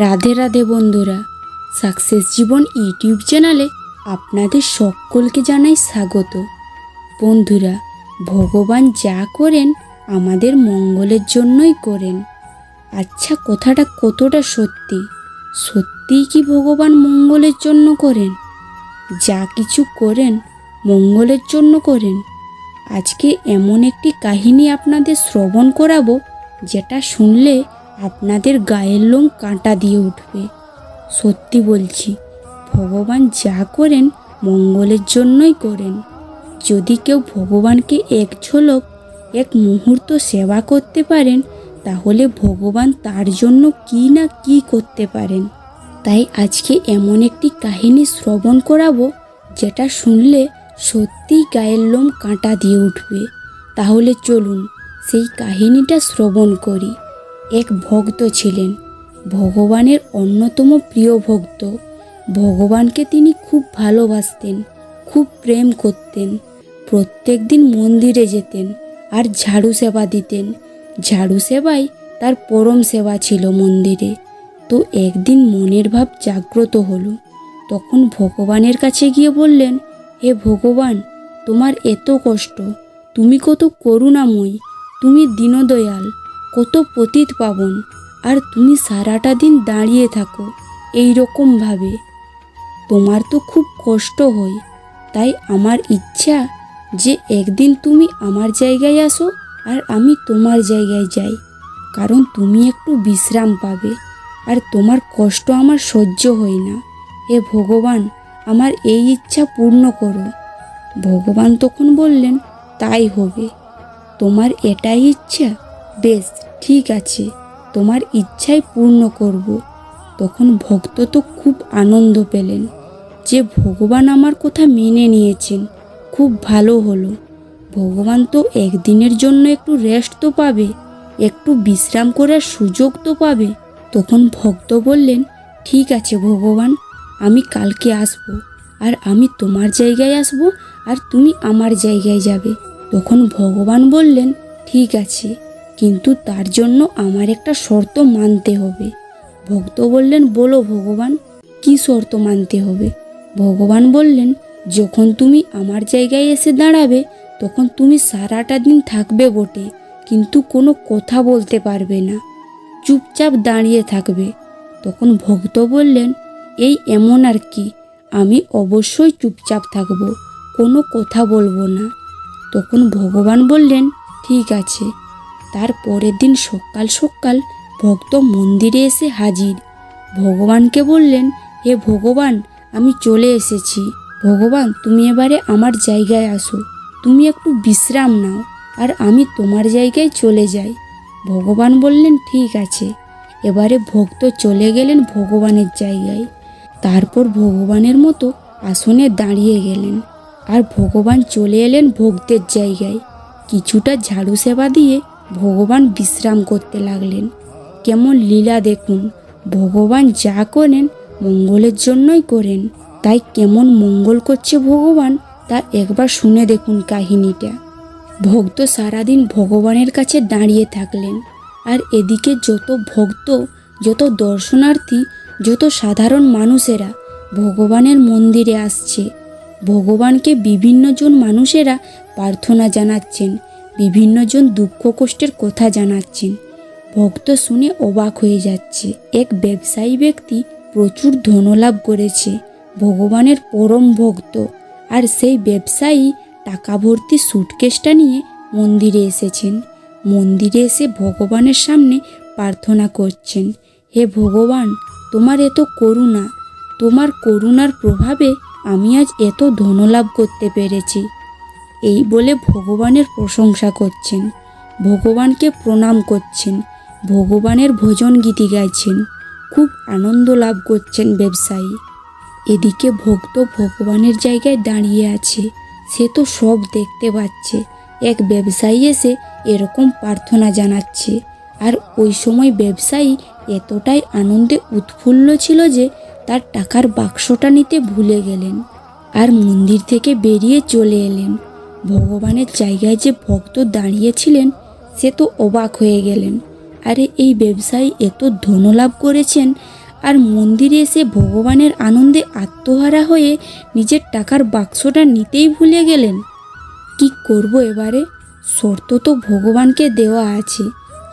রাধে রাধে বন্ধুরা, সাকসেস জীবন ইউটিউব চ্যানেলে আপনাদের সকলকে জানাই স্বাগত। বন্ধুরা, ভগবান যা করেন আমাদের মঙ্গলের জন্যই করেন। আচ্ছা কথাটা কতটা সত্যি? সত্যিই কি ভগবান মঙ্গলের জন্য করেন? যা কিছু করেন মঙ্গলের জন্য করেন। আজকে এমন একটি কাহিনী আপনাদের শ্রবণ করাবো, যেটা শুনলে আপনাদের গায়ের লোম কাঁটা দিয়ে উঠবে। সত্যি বলছি, ভগবান যা করেন মঙ্গলের জন্যই করেন। যদি কেউ ভগবানকে এক ঝলক, এক মুহূর্ত সেবা করতে পারেন, তাহলে ভগবান তার জন্য কি না কি করতে পারেন। তাই আজকে এমন একটি কাহিনী শ্রবণ করাবো, যেটা শুনলে সত্যিই গায়ের লোম কাঁটা দিয়ে উঠবে। তাহলে চলুন, সেই কাহিনীটা শ্রবণ করি। এক ভক্ত ছিলেন। ভগবানের অন্যতম প্রিয় ভক্ত। ভগবানকে তিনি খুব ভালোবাসতেন, খুব প্রেম করতেন। প্রত্যেক দিন মন্দিরে যেতেন আর ঝাড়ু সেবা দিতেন। ঝাড়ু সেবাই তার পরম সেবা ছিল মন্দিরে। তো একদিন মনের ভাব জাগ্রত হলো। তখন ভগবানের কাছে গিয়ে বললেন, হে ভগবান, তোমার এত কষ্ট। তুমি কত করুণাময়ী। তুমি দীনদয়াল। কত পতিত পাবন, আর তুমি সারাটা দিন দাঁড়িয়ে থাকো এই রকমভাবে তোমার তো খুব কষ্ট হয়, তাই আমার ইচ্ছা যে একদিন তুমি আমার জায়গায় আসো আর আমি তোমার জায়গায় যাই, কারণ তুমি একটু বিশ্রাম পাবে, আর তোমার কষ্ট আমার সহ্য হয় না। হে ভগবান, আমার এই ইচ্ছা পূর্ণ করো। ভগবান তখন বললেন, তাই হবে। তোমার এটাই ইচ্ছা? বেশ, ঠিক আছে। তোমার ইচ্ছাই পূর্ণ করব। তখন ভক্ত তো খুব আনন্দ পেলেন যে ভগবান আমার কথা মেনে নিয়েছেন। খুব ভালো হলো। ভগবান তো একদিনের জন্য একটু রেস্ট তো পাবে, একটু বিশ্রাম করার সুযোগ তো পাবে। তখন ভক্ত বললেন, ঠিক আছে ভগবান, আমি কালকে আসব। আর আমি তোমার জায়গায় আসব আর তুমি আমার জায়গায় যাবে। তখন ভগবান বললেন, ঠিক আছে। কিন্তু তার জন্য আমার একটা শর্ত মানতে হবে। ভক্ত বললেন, বলো ভগবান, কি শর্ত মানতে হবে? ভগবান বললেন, যখন তুমি আমার জায়গায় এসে দাঁড়াবে, তখন তুমি সারাটা দিন থাকবে বটে, কিন্তু কোনো কথা বলতে পারবে না। চুপচাপ দাঁড়িয়ে থাকবে। তখন ভক্ত বললেন, এই এমন আর কি, আমি অবশ্যই চুপচাপ থাকব, কোনো কথা বলব না। তখন ভগবান বললেন, ঠিক আছে তার পরের দিন সকাল সকাল ভক্ত মন্দিরে এসে হাজির। ভগবানকে বললেন, হে ভগবান, আমি চলে এসেছি। ভগবান, তুমি এবারে আমার জায়গায় আসো। তুমি একটু বিশ্রাম নাও, আর আমি তোমার জায়গায় চলে যাই। ভগবান বললেন, ঠিক আছে। এবারে ভক্ত চলে গেলেন ভগবানের জায়গায়। তারপর ভগবানের মতো আসনে দাঁড়িয়ে গেলেন, আর ভগবান চলে এলেন ভক্তের জায়গায়। কিছুটা ঝাড়ু সেবা দিয়ে ভগবান বিশ্রাম করতে লাগলেন। কেমন লীলা দেখুন, ভগবান যা করেন মঙ্গলের জন্যই করেন, তাই কেমন মঙ্গল করছে ভগবান, তা একবার শুনে দেখুন কাহিনীটা। ভক্ত সারাদিন ভগবানের কাছে দাঁড়িয়ে থাকলেন, আর এদিকে যত ভক্ত, যত দর্শনার্থী, যত সাধারণ মানুষেরা ভগবানের মন্দিরে আসছে। ভগবানকে বিভিন্নজন মানুষেরা প্রার্থনা জানাচ্ছেন বিভিন্নজন দুঃখ কষ্টের কথা জানাচ্ছেন। ভক্ত শুনে অবাক হয়ে যাচ্ছে। এক ব্যবসায়ী ব্যক্তি প্রচুর ধনলাভ করেছে, ভগবানের পরম ভক্ত। আর সেই ব্যবসায়ী টাকা ভর্তি সুটকেসটা নিয়ে মন্দিরে এসেছেন। মন্দিরে এসে ভগবানের সামনে প্রার্থনা করছেন, হে ভগবান, তোমার এত করুণা। তোমার করুণার প্রভাবে আমি আজ এত ধনলাভ করতে পেরেছি। এই বলে ভগবানের প্রশংসা করছেন। ভগবানকে প্রণাম করছেন। ভগবানের ভজন গীতি গাইছেন। খুব আনন্দ লাভ করছেন ব্যবসায়ী। এদিকে ভক্ত ভগবানের জায়গায় দাঁড়িয়ে আছে। সে তো সব দেখতে পাচ্ছে। এক ব্যবসায়ী এসে এরকম প্রার্থনা জানাচ্ছে। আর ওই সময় ব্যবসায়ী এতটাই আনন্দে উৎফুল্ল ছিল যে তার টাকার বাক্সটা নিতে ভুলে গেলেন। আর মন্দির থেকে বেরিয়ে চলে এলেন। ভগবানের জায়গায় যে ভক্ত দাঁড়িয়েছিলেন, সে তো অবাক হয়ে গেলেন। আরে, এই ব্যবসায়ী এত ধনলাভ করেছেন আর মন্দিরে এসে ভগবানের আনন্দে আত্মহারা হয়ে নিজের টাকার বাক্সটা নিতেই ভুলে গেলেন। কি করব এবারে? শর্ত তো ভগবানকে দেওয়া আছে,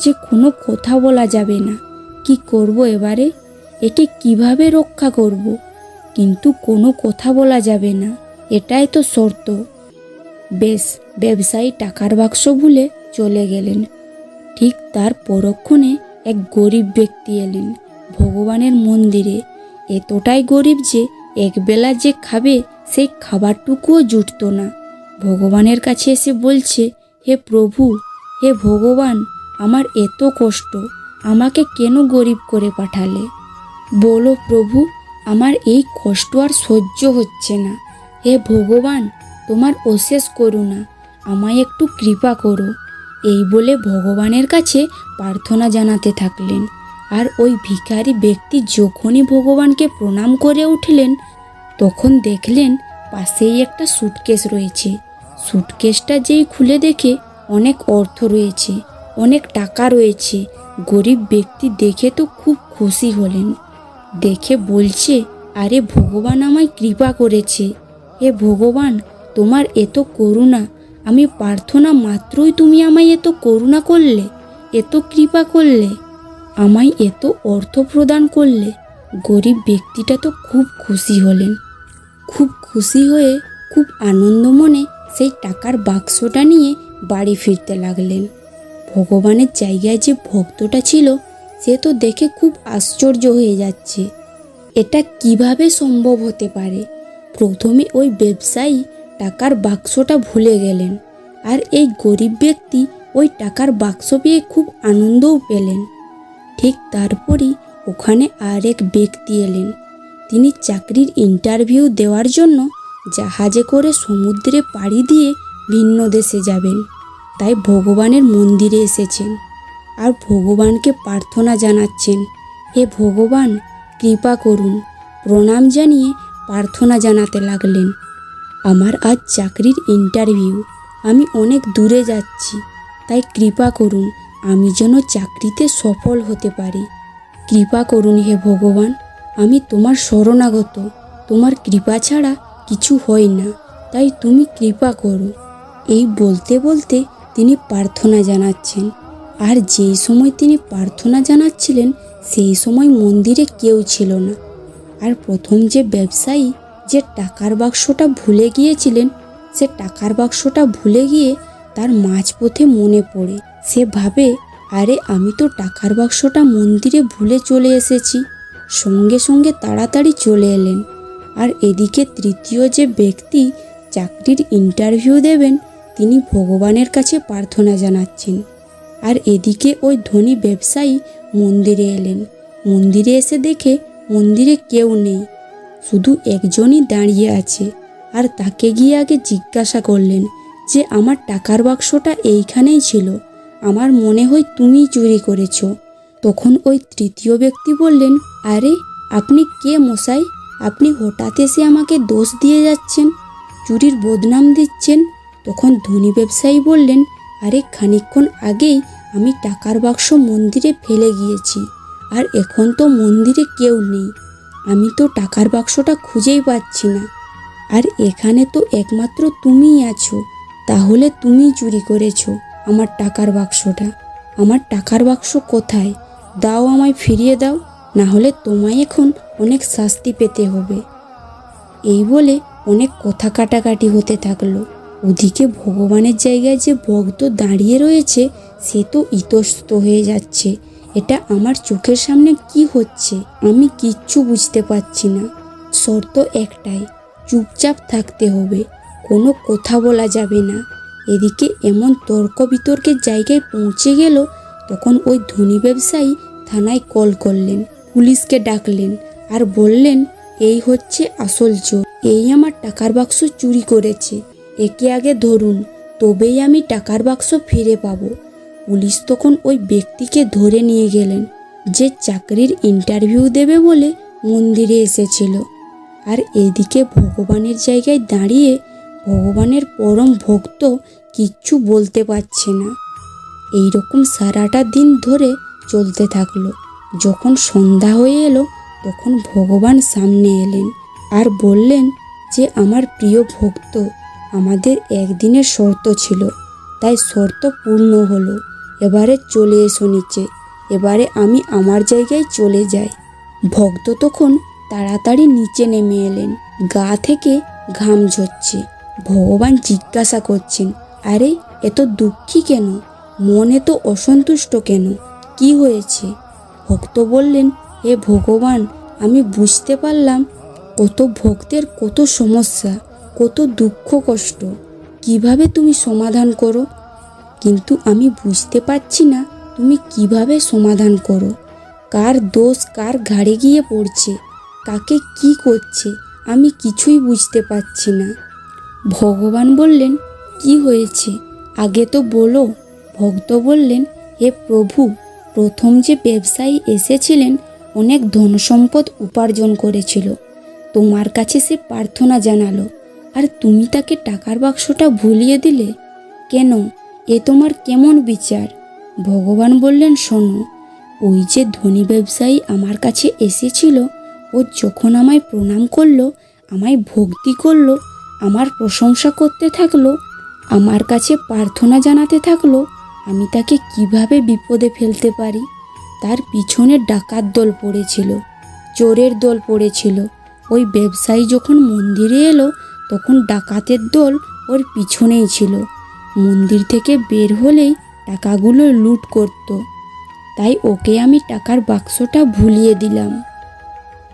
যে কোনো কথা বলা যাবে না। কি করব এবারে? একে কীভাবে রক্ষা করব? কিন্তু কোনো কথা বলা যাবে না। এটাই তো শর্ত। বেশ ব্যবসায়ী টাকার বাক্স ভুলে চলে গেলেন। ঠিক তার পরক্ষণে এক গরিব ব্যক্তি এলেন ভগবানের মন্দিরে। এতটাই গরিব যে একবেলা যে খাবে সেই খাবারটুকুও জুটত না। ভগবানের কাছে এসে বলছে, হে প্রভু, হে ভগবান, আমার এত কষ্ট, আমাকে কেন গরিব করে পাঠালে? বলো প্রভু, আমার এই কষ্ট আর সহ্য হচ্ছে না। হে ভগবান তোমার অশেষ করুণা, আমায় একটু কৃপা করো। এই বলে ভগবানের কাছে প্রার্থনা জানাতে থাকলেন। আর ওই ভিখারি ব্যক্তি যখনই ভগবানকে প্রণাম করে উঠলেন, তখন দেখলেন পাশেই একটা সুটকেস রয়েছে। সুটকেসটা যেই খুলে দেখে অনেক অর্থ রয়েছে, অনেক টাকা রয়েছে। গরিব ব্যক্তি দেখে তো খুব খুশি হলেন। দেখে বলছে, আরে ভগবান আমায় কৃপা করেছে। হে ভগবান তোমার এত করুণা, আমি প্রার্থনা মাত্রই তুমি আমায় এত করুণা করলে, এত কৃপা করলে, আমায় এত অর্থ প্রদান করলে, গরিব ব্যক্তিটা তো খুব খুশি হলেন। খুব খুশি হয়ে, খুব আনন্দ মনে সেই টাকার বাক্সটা নিয়ে বাড়ি ফিরতে লাগলেন। ভগবানের জায়গায় যে ভক্তটা ছিল, সে তো দেখে খুব আশ্চর্য হয়ে যাচ্ছে। এটা কীভাবে সম্ভব হতে পারে? প্রথমে ওই ব্যবসায়ী টাকার বাক্সটা ভুলে গেলেন। আর এই গরিব ব্যক্তি ওই টাকার বাক্স পেয়ে খুব আনন্দও পেলেন। ঠিক তারপরই ওখানে আর এক ব্যক্তি এলেন। তিনি চাকরির ইন্টারভিউ দেওয়ার জন্য জাহাজে করে সমুদ্রে পাড়ি দিয়ে ভিন্ন দেশে যাবেন। তাই ভগবানের মন্দিরে এসেছেন। আর ভগবানকে প্রার্থনা জানাচ্ছেন, হে ভগবান, কৃপা করুন। প্রণাম জানিয়ে প্রার্থনা জানাতে লাগলেন। আমার আজ চাকরির ইন্টারভিউ আমি অনেক দূরে যাচ্ছি, তাই কৃপা করুন, আমি যেন চাকরিতে সফল হতে পারি। কৃপা করুন হে ভগবান, আমি তোমার শরণাগত, তোমার কৃপা ছাড়া কিছু হয় না, তাই তুমি কৃপা করো। এই বলতে বলতে তিনি প্রার্থনা জানাচ্ছেন। আর যেই সময় তিনি প্রার্থনা জানাচ্ছিলেন, সেই সময় মন্দিরে কেউ ছিল না। আর প্রথম যে ব্যবসায়ী যে টাকার বাক্সটা ভুলে গিয়েছিলেন, সে টাকার বাক্সটা ভুলে গিয়ে তার মাঝপথে মনে পড়ে। সে ভাবে, আরে, আমি তো টাকার বাক্সটা মন্দিরে ভুলে চলে এসেছি। সঙ্গে সঙ্গে তাড়াতাড়ি চলে এলেন। আর এদিকে তৃতীয় যে ব্যক্তি চাকরির ইন্টারভিউ দেবেন, তিনি ভগবানের কাছে প্রার্থনা জানাচ্ছেন। আর এদিকে ওই ধনী ব্যবসায়ী মন্দিরে এলেন। মন্দিরে এসে দেখে মন্দিরে কেউ নেই। শুধু একজনই দাঁড়িয়ে আছে। আর তাকে গিয়ে আগে জিজ্ঞাসা করলেন যে, আমার টাকার বাক্সটা এইখানেই ছিল। আমার মনে হয় তুমিই চুরি করেছ। তখন ওই তৃতীয় ব্যক্তি বললেন, আরে, আপনি কে মশাই? আপনি হঠাৎ এসে আমাকে দোষ দিয়ে যাচ্ছেন, চুরির বদনাম দিচ্ছেন? তখন ধনী ব্যবসায়ী বললেন, আরে, খানিকক্ষণ আগেই আমি টাকার বাক্স মন্দিরে ফেলে গিয়েছি, আর এখন তো মন্দিরে কেউ নেই। আমি তো টাকার বাক্সটা খুঁজেই পাচ্ছি না। আর এখানে তো একমাত্র তুমিই আছো। তাহলে তুমি চুরি করেছ আমার টাকার বাক্সটা। আমার টাকার বাক্স কোথায়? দাও আমায় ফিরিয়ে দাও, না হলে তোমায় এখন অনেক শাস্তি পেতে হবে। এই বলে অনেক কথা কাটাকাটি হতে থাকল। ওদিকে ভগবানের জায়গায় যে ভক্ত দাঁড়িয়ে রয়েছে, সে তো ইতস্ত হয়ে যাচ্ছে। এটা আমার চোখের সামনে কি হচ্ছে? আমি কিচ্ছু বুঝতে পারছি না। শর্ত একটাই, চুপচাপ থাকতে হবে। কোনো কথা বলা যাবে না। এদিকে এমন তর্ক বিতর্কের জায়গায় পৌঁছে গেল, তখন ওই ধনী ব্যবসায়ী থানায় কল করলেন। পুলিশকে ডাকলেন আর বললেন, এই হচ্ছে আসল চোর। এই আমার টাকার বাক্স চুরি করেছে। একে আগে ধরুন, তবেই আমি টাকার বাক্স ফিরে পাবো। পুলিশ তখন ওই ব্যক্তিকে ধরে নিয়ে গেলেন, যে চাকরির ইন্টারভিউ দেবে বলে মন্দিরে এসেছিল। আর এদিকে ভগবানের জায়গায় দাঁড়িয়ে ভগবানের পরম ভক্ত কিচ্ছু বলতে পারছে না। এই রকম সারাটা দিন ধরে চলতে থাকল। যখন সন্ধ্যা হয়ে এলো, তখন ভগবান সামনে এলেন আর বললেন যে, আমার প্রিয় ভক্ত, আমাদের একদিনের শর্ত ছিল, তাই শর্ত পূর্ণ হলো। এবারে চলে এসো নিচে। এবারে আমি আমার জায়গায় চলে যাই। ভক্ত তখন তাড়াতাড়ি নিচে নেমে এলেন। গা থেকে ঘাম ঝরছে। ভগবান জিজ্ঞাসা করছেন, আরে, এত দুঃখী কেন? মনে তো অসন্তুষ্ট কেন? কি হয়েছে? ভক্ত বললেন, হে ভগবান, আমি বুঝতে পারলাম কত ভক্তের কত সমস্যা, কত দুঃখ কষ্ট। কীভাবে তুমি সমাধান করো? কিন্তু আমি বুঝতে পারছি না তুমি কীভাবে সমাধান করো। কার দোষ কার ঘাড়ে গিয়ে পড়ছে, কাকে কি করছে, আমি কিছুই বুঝতে পারছি না। ভগবান বললেন, কি হয়েছে? আগে তো বলো। ভক্ত বললেন, হে প্রভু, প্রথম যে ব্যবসায়ী এসেছিলেন, অনেক ধনসম্পদ উপার্জন করেছিল। তোমার কাছে সে প্রার্থনা জানালো। আর তুমি তাকে টাকার বাক্সটা ভুলিয়ে দিলে? কেন? এ তোমার কেমন বিচার? ভগবান বললেন, শোনো, ওই যে ধনী ব্যবসায়ী আমার কাছে এসেছিল, ও যখন আমায় প্রণাম করল, আমায় ভক্তি করল, আমার প্রশংসা করতে থাকল, আমার কাছে প্রার্থনা জানাতে থাকল, আমি তাকে কীভাবে বিপদে ফেলতে পারি? তার পিছনে ডাকাত দল পড়েছিল, চোরের দল পড়েছিল, ওই ব্যবসায়ী যখন মন্দিরে এলো, তখন ডাকাতের দল ওর পিছনেই ছিল। মন্দির থেকে বের হলেই টাকাগুলো লুট করত। তাই ওকে আমি টাকার বাক্সটা ভুলিয়ে দিলাম।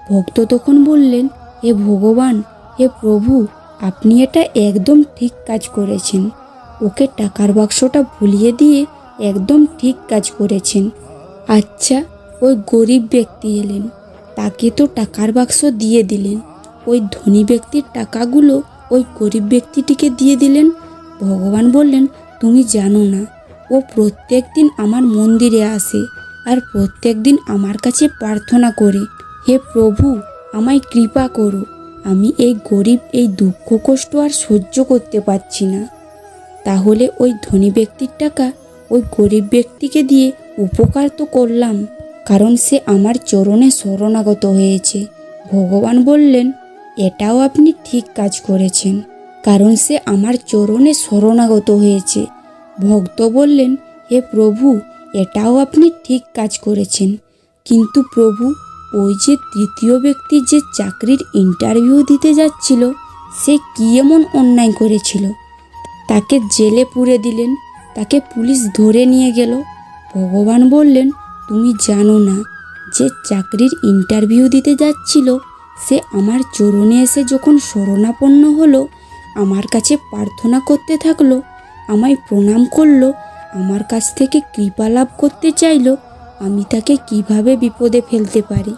ভক্ত তখন বললেন, হে ভগবান, হে প্রভু, আপনি এটা একদম ঠিক কাজ করেছেন। ওকে টাকার বাক্সটা ভুলিয়ে দিয়ে একদম ঠিক কাজ করেছেন। আচ্ছা ওই গরিব ব্যক্তি এলেন। তাকে তো টাকার বাক্স দিয়ে দিলেন। ওই ধনী ব্যক্তির টাকাগুলো ওই গরিব ব্যক্তিটিকে দিয়ে দিলেন? ভগবান বললেন, তুমি জানো না, ও প্রত্যেক দিন আমার মন্দিরে আসে আর প্রত্যেক দিন আমার কাছে প্রার্থনা করে, হে প্রভু, আমায় কৃপা করো, আমি এই গরিব, এই দুঃখ, কষ্ট আর সহ্য করতে পারছি না। তাহলে ওই ধনী ব্যক্তির টাকা ওই গরিব ব্যক্তিকে দিয়ে উপকার তো করলাম, কারণ সে আমার চরণে শরণাগত হয়েছে। ভগবান বললেন, এটাও আপনি ঠিক কাজ করেছেন। কারণ সে আমার চরণে শরণাগত হয়েছে। ভক্ত বললেন, হে প্রভু, এটাও আপনি ঠিক কাজ করেছেন। কিন্তু প্রভু, ওই যে তৃতীয় ব্যক্তি যে চাকরির ইন্টারভিউ দিতে যাচ্ছিল, সে কি এমন অন্যায় করেছিল? তাকে জেলে পুরে দিলেন, তাকে পুলিশ ধরে নিয়ে গেল। ভগবান বললেন, তুমি জানো না, যে চাকরির ইন্টারভিউ দিতে যাচ্ছিল, সে আমার চরণে এসে যখন শরণাপন্ন হলো আমার কাছে প্রার্থনা করতে থাকল, আমায় প্রণাম করল, আমার কাছ থেকে কৃপা লাভ করতে চাইলো, আমি তাকে কীভাবে বিপদে ফেলতে পারি?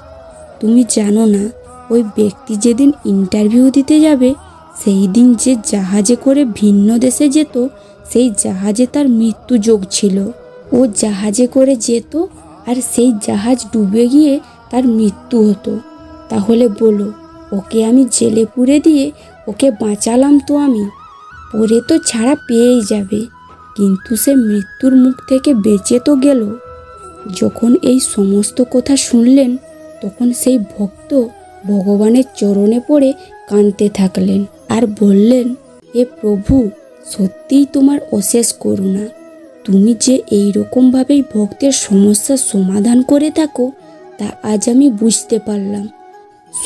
তুমি জানো না, ওই ব্যক্তি যেদিন ইন্টারভিউ দিতে যাবে, সেই দিন যে জাহাজে করে ভিন্ন দেশে যেত, সেই জাহাজে তার মৃত্যু যোগ ছিল। ও জাহাজে করে যেত আর সেই জাহাজ ডুবে গিয়ে তার মৃত্যু হতো। তাহলে বলো, ওকে আমি জেলে পুরে দিয়ে ওকে বাঁচালাম তো আমি। পরে তো ছাড়া পেয়েই যাবে। কিন্তু সে মৃত্যুর মুখ থেকে বেঁচে তো গেল। যখন এই সমস্ত কথা শুনলেন, তখন সেই ভক্ত ভগবানের চরণে পড়ে কাঁদতে থাকলেন আর বললেন, হে প্রভু, সত্যিই তোমার অশেষ করুণা। তুমি যে এই রকমভাবেই ভক্তের সমস্যার সমাধান করে থাকো, তা আজ আমি বুঝতে পারলাম।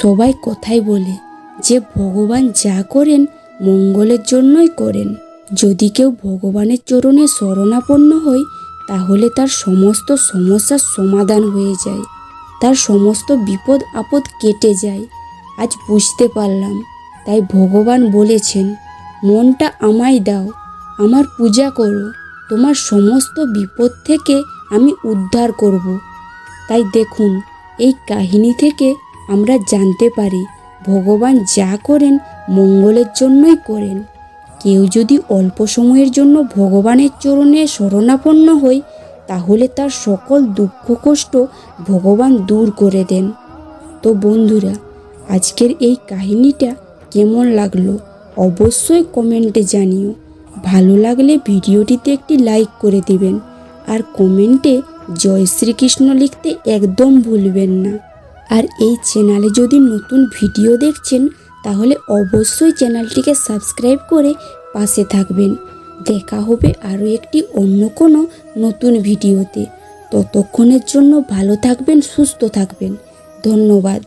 সবাই কথাই বলে যে ভগবান যা করেন, মঙ্গলের জন্যই করেন। যদি কেউ ভগবানের চরণে শরণাপন্ন হয়, তাহলে তার সমস্ত সমস্যার সমাধান হয়ে যায়। তার সমস্ত বিপদ, আপদ কেটে যায়। আজ বুঝতে পারলাম, তাই ভগবান বলেছেন, মনটা আমায় দাও, আমার পূজা করো, তোমার সমস্ত বিপদ থেকে আমি উদ্ধার করব। তাই দেখুন, এই কাহিনী থেকে আমরা জানতে পারি ভগবান যা করেন মঙ্গলের জন্যই করেন। কেউ যদি অল্প সময়ের জন্য ভগবানের চরণে শরণাপন্ন হয় তাহলে তার সকল দুঃখ কষ্ট ভগবান দূর করে দেন। তো বন্ধুরা, আজকের এই কাহিনীটা কেমন লাগল অবশ্যই কমেন্টে জানিও। ভালো লাগলে ভিডিওটিতে একটি লাইক করে দিবেন। আর কমেন্টে জয় শ্রীকৃষ্ণ লিখতে একদম ভুলবেন না। আর এই চ্যানেলে যদি নতুন ভিডিও দেখছেন, তাহলে অবশ্যই চ্যানেলটিকে সাবস্ক্রাইব করে পাশে থাকবেন। দেখা হবে আরও একটি অন্য কোনো নতুন ভিডিওতে। ততক্ষণের জন্য ভালো থাকবেন, সুস্থ থাকবেন। ধন্যবাদ।